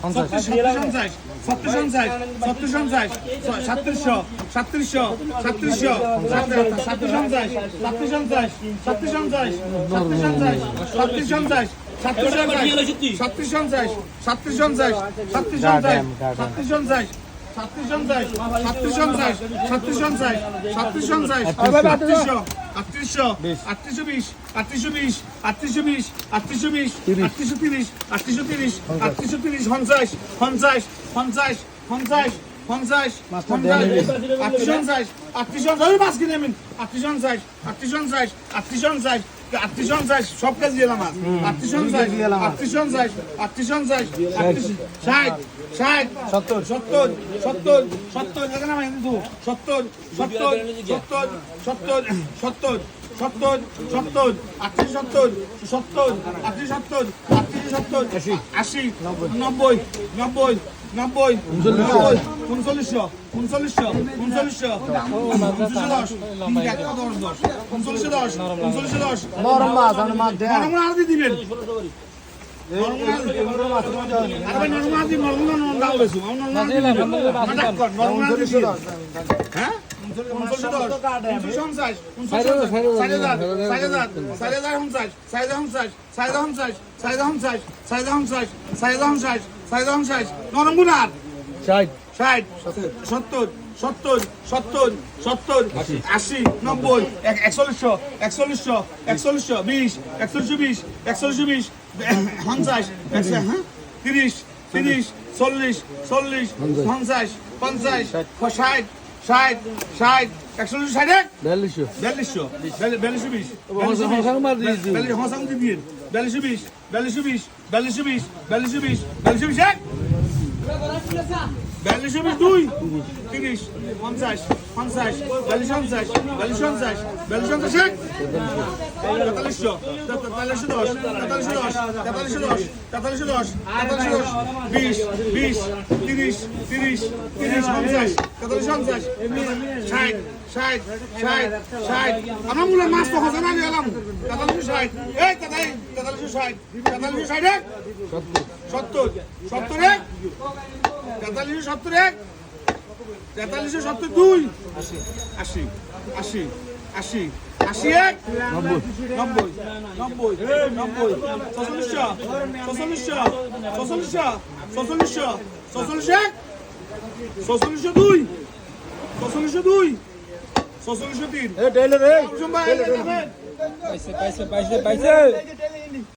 সাতত্রিশশো সাতত্রিশশো সাতত্রিশশো সাতত্রিশ পঞ্চাশ সাতত্রিশ পঞ্চাশ সাতত্রিশ পঞ্চাশ সাতত্রিশ পঞ্চাশ সাতত্রিশ পঞ্চাশ সাতত্রিশ পঞ্চাশ সাতত্রিশ পঞ্চাশ সাতত্রিশ পঞ্চাশ সাতত্রিশ পঞ্চাশ সাতত্রিশ পঞ্চাশ সাতত্রিশ পঞ্চাশ সাতত্রিশ পঞ্চাশ সাতত্রিশ পঞ্চাশ সাতত্রিশ পঞ্চাশ আটত্রিশশো আটত্রিশশো বিশ আটত্রিশশো বিশ আটত্রিশশো বিশ আটত্রিশশো বিশ আটত্রিশশো তিরিশ আটত্রিশশো তিরিশ আটত্রিশশো তিরিশ পঞ্চাশ পঞ্চাশ পঞ্চাশ পঞ্চাশ পঞ্চাশ আটত্রিশ পঞ্চাশ আটত্রিশ পঞ্চাশ মাছ কিনে আমিন আটত্রিশ পঞ্চাশ আটত্রিশ পঞ্চাশ আটত্রিশ পঞ্চাশ 38 সব কাজ দিয়ে আমার 38 38 38 38 60 60 70 70 70 70 লাগে না হিন্দু 70 70 70 70 70 সত্তর। সত্তর আশি সত্তর সত্তর আশি সত্তর আশি সত্তর আশি। নব্বই নব্বই নব্বই নব্বই উনচল্লিশশো উনচল্লিশশো উনচল্লিশশো উনচল্লিশশো দশ একটা দশ দশ উনচল্লিশশো দশ উনচল্লিশশো দশ আর দিয়ে দিবেন হ্যাঁ size size size size size সাইজন শেষ নরম গুণার। ষাট। ষাট সত্তর সত্তর সত্তর সত্তর আশি। নব্বই একচল্লিশশো একচল্লিশশো একচল্লিশশো বিশ একচল্লিশশো বিশ একচল্লিশশো বিশ পঞ্চাশ হ্যাঁ? তিরিশ তিরিশ চল্লিশ চল্লিশ ষাট ষাট একচল্লিশ ষাট এক বিয়াল্লিশশো বিয়াল্লিশশো বিয়াল্লিশশো বিশ হসাং মার দিয়ে দিও। হসাং দিয়ে বিয়াল্লিশশো বিশ বিয়াল্লিশশো বিশ বিয়াল্লিশশো বিশ বিয়াল্লিশশো বিশ বিয়াল্লিশশো বিশ এক বিয়াল্লিশশো বিশ দুই, তিরিশ, পঞ্চাশ পঞ্চাশ, বিয়াল্লিশ পঞ্চাশ বিয়াল্লিশ পঞ্চাশ বিয়াল্লিশ, পঞ্চাশ, এক। তেতাল্লিশশো তেতাল্লিশশো দশ তেতাল্লিশশো দশ তেতাল্লিশশো দশ তেতাল্লিশশো দশ তেতাল্লিশশো দশ, বিশ বিশ, তিরিশ তিরিশ তিরিশ, পঞ্চাশ, তেতাল্লিশ, পঞ্চাশ, ষাট ষাট ষাট ষাট। আমার মূল মাছ তো হজে না তেতাল্লিশশো ষাট, এই তেতাল্লিশশো ষাট তেতাল্লিশশো ষাট, এক। সত্তর সত্তর? এক তেতাল্লিশশো সত্তর? এক তেতাল্লিশশো সত্তর দুই? আশি আশি আশি আশি এক? নব্বই। নব্বই নব্বই ছচল্লিশশো ছচল্লিশশো ছচল্লিশশো ছচল্লিশশো ছচল্লিশ এক? ছচল্লিশশো দুই? ছচল্লিশশো দুই? ছচল্লিশশো তিন? এ টেইলর রে ভাই পাইছে পাইছে পাইছে পাইছে।